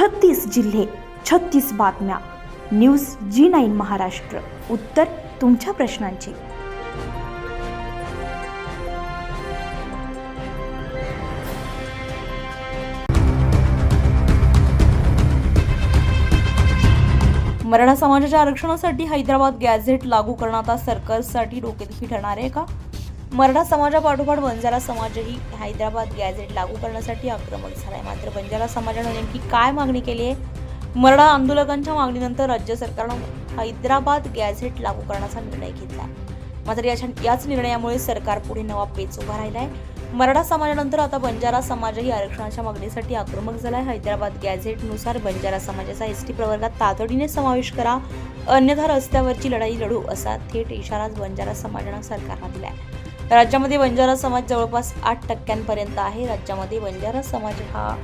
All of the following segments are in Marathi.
छत्तीस जिल्हे छत्तीस बातम्या. News G nine Maharashtra. उत्तर तुमच्या प्रश्नांची. मराठा समाजाच्या आरक्षणासाठी हैदराबाद गॅझेट लागू करणं आता सरकारसाठी डोकेदुखी ठरणार आहे का? मराठा समाजापाठोपाठ बंजारा समाजही हैदराबाद गॅझेट लागू करण्यासाठी आक्रमक झालाय. मात्र बंजारा समाजानं नेमकी काय मागणी केली आहे? मराठा आंदोलकांच्या मागणीनंतर राज्य सरकारनं हैदराबाद गॅझेट लागू करण्याचा निर्णय घेतला. मात्र याच्या याच निर्णयामुळे सरकार पुढे नवा पेच उभा राहिलाय. मराठा समाजानंतर आता बंजारा समाजही आरक्षणाच्या मागणीसाठी आक्रमक झालाय. हैदराबाद गॅझेटनुसार बंजारा समाजाचा एस टी प्रवर्गात तातडीने समावेश करा. अन्यथा रस्त्यावरची लढाई लढू असा थेट इशाराच बंजारा समाजानं सरकारला आहे राज्यामध्ये बंजारा समाज जवळपास आठ टक्क्यांपर्यंत आहे. राज्यामध्ये बंजारा समाज हा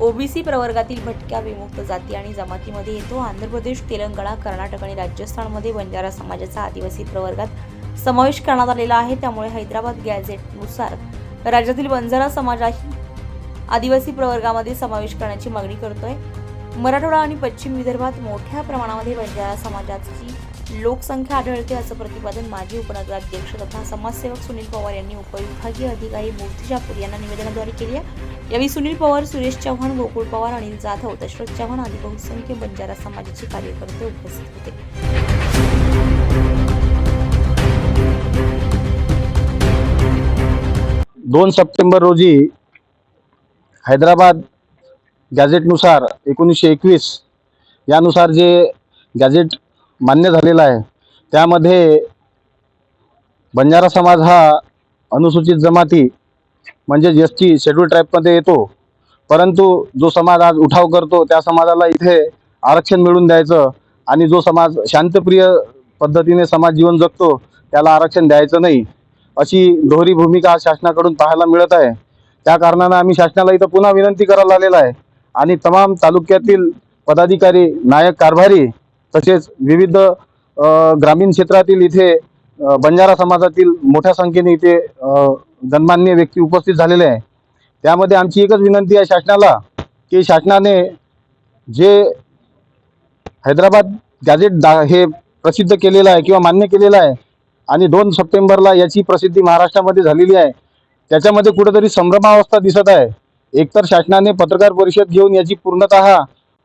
ओबीसी प्रवर्गातील भटक्या विमुक्त जाती आणि जमातीमध्ये येतो. आंध्र प्रदेश तेलंगणा कर्नाटक आणि राजस्थानमध्ये बंजारा समाजाचा आदिवासी प्रवर्गात समावेश करण्यात आलेला आहे. त्यामुळे हैदराबाद गॅझेटनुसार राज्यातील बंजारा समाजाही आदिवासी प्रवर्गामध्ये समावेश करण्याची मागणी करतोय. मराठवाडा आणि पश्चिम विदर्भात मोठ्या प्रमाणामध्ये बंजारा समाजाची लोकसंख्या आढळते असं प्रतिपादन माजी उपनगराध्यक्ष तथा समाजसेवक सुनील पवार यांनी उपविभागीय अधिकारी मूर्ती यांना निवेदनाद्वारे केली आहे. यावेळी सुनील पवार सुरेश चव्हाण गोकुळ पवार अनिल जाधव दशरथ चव्हाण आदी बहुसंख्य बंजारा समाजाचे कार्यकर्ते उपस्थित होते. दोन सप्टेंबर रोजी हैदराबाद गॅझेटनुसार एकोणीसशे एकवीस यानुसार जे गॅझेट मान्य झालेला आहे. त्यामध्ये बंजारा समाज हा अनुसूचित जमाती म्हणजे एस टी शेड्यूल ट्राईबमध्ये येतो. परंतु जो समाज आज उठाव करतो त्या समाजाला इथे आरक्षण मिळून द्यायचं आणि जो समाज शांतप्रिय पद्धतीने समाज जीवन जगतो त्याला आरक्षण द्यायचं नाही. अशी दोहरी भूमिका आज शासनाकडून पाहायला मिळत आहे. त्या कारणानं आम्ही शासनाला इथं पुन्हा विनंती करायला आलेला आहे. आणि तमाम तालुक्यातील पदाधिकारी नायक कारभारी तसेच विविध ग्रामीण क्षेत्रातील इथे बंजारा समाजातील मोठ्या संख्येने इथे जनमान्य व्यक्ती उपस्थित झालेले आहे. त्यामध्ये आमची एकच विनंती आहे शासनाला की शासनाने जे हैदराबाद गॅझेट दा हे प्रसिद्ध केलेलं आहे किंवा मान्य केलेलं आहे आणि दोन सप्टेंबरला याची प्रसिद्धी महाराष्ट्रामध्ये झालेली आहे त्याच्यामध्ये कुठेतरी संभ्रमावस्था दिसत आहे. एकतर शासनाने पत्रकार परिषद घेऊन याची पूर्णतः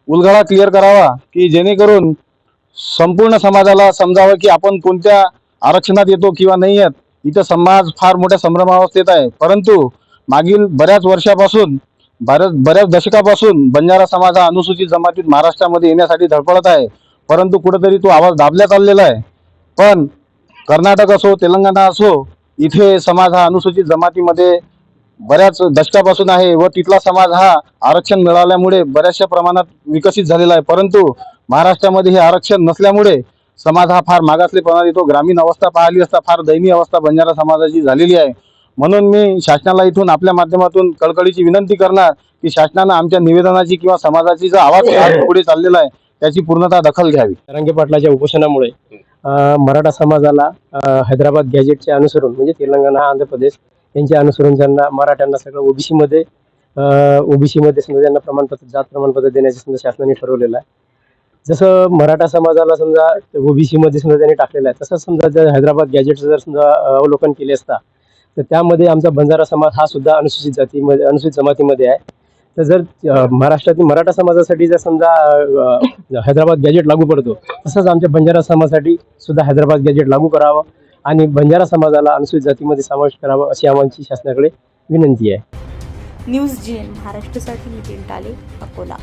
उलगडा क्लिअर करावा की जेणेकरून संपूर्ण समाजाला समजावं की आपण कोणत्या आरक्षणात येतो किंवा नाही येत इथं समाज फार मोठ्या संभ्रमावस्थेत आहे. परंतु मागील बऱ्याच वर्षापासून बऱ्याच बऱ्याच दशकापासून बंजारा समाज हा अनुसूचित जमातीत महाराष्ट्रामध्ये येण्यासाठी धडपडत आहे. परंतु कुठेतरी तो आवाज दाबल्या चाललेला आहे. पण कर्नाटक असो तेलंगणा असो इथे समाज हा अनुसूचित जमातीमध्ये बऱ्याच दशकापासून आहे व तिथला समाज हा आरक्षण मिळाल्यामुळे बऱ्याचशा प्रमाणात विकसित झालेला आहे. परंतु महाराष्ट्रामध्ये हे आरक्षण नसल्यामुळे समाज हा फार मागासलेपणा येतो. ग्रामीण अवस्था पाहिली असता फार दयनीय अवस्था बंजारा समाजाची झालेली आहे. म्हणून मी शासनाला इथून आपल्या माध्यमातून कळकळीची विनंती करणार की शासनानं आमच्या निवेदनाची किंवा समाजाची जो आवाज पुढे चाललेला आहे त्याची पूर्णतः दखल घ्यावी. रंगे पाटलाच्या उपोषणामुळे मराठा समाजाला हैदराबाद गॅजेटचे अनुसरून म्हणजे तेलंगणा आंध्र प्रदेश यांचे अनुसरून ज्यांना मराठ्यांना सगळं ओबीसीमध्ये ओबीसीमध्ये समजा त्यांना प्रमाणपत्र जात प्रमाणपत्र देण्याचे समजा शासनाने ठरवलेलं आहे. जसं मराठा समाजाला समजा ओबीसीमध्ये समजा त्यांनी टाकलेलं आहे तसंच समजा जर हैदराबाद गॅजेटचं जर समजा अवलोकन केले असता तर त्यामध्ये आमचा बंजारा समाज हा सुद्धा अनुसूचित जातीमध्ये अनुसूचित जमातीमध्ये आहे. तर जर महाराष्ट्रातील मराठा समाजासाठी जर समजा हैदराबाद गॅजेट लागू पडतो तसंच आमच्या बंजारा समाजासाठी सुद्धा हैदराबाद गॅजेट लागू करावं. आणि बंजारा समाजाला अनुसूचित जातीमध्ये समावेश करावा अशी आमची शासनाकडे विनंती आहे. न्यूज जी महाराष्ट्रासाठी नितीन टाले अकोला.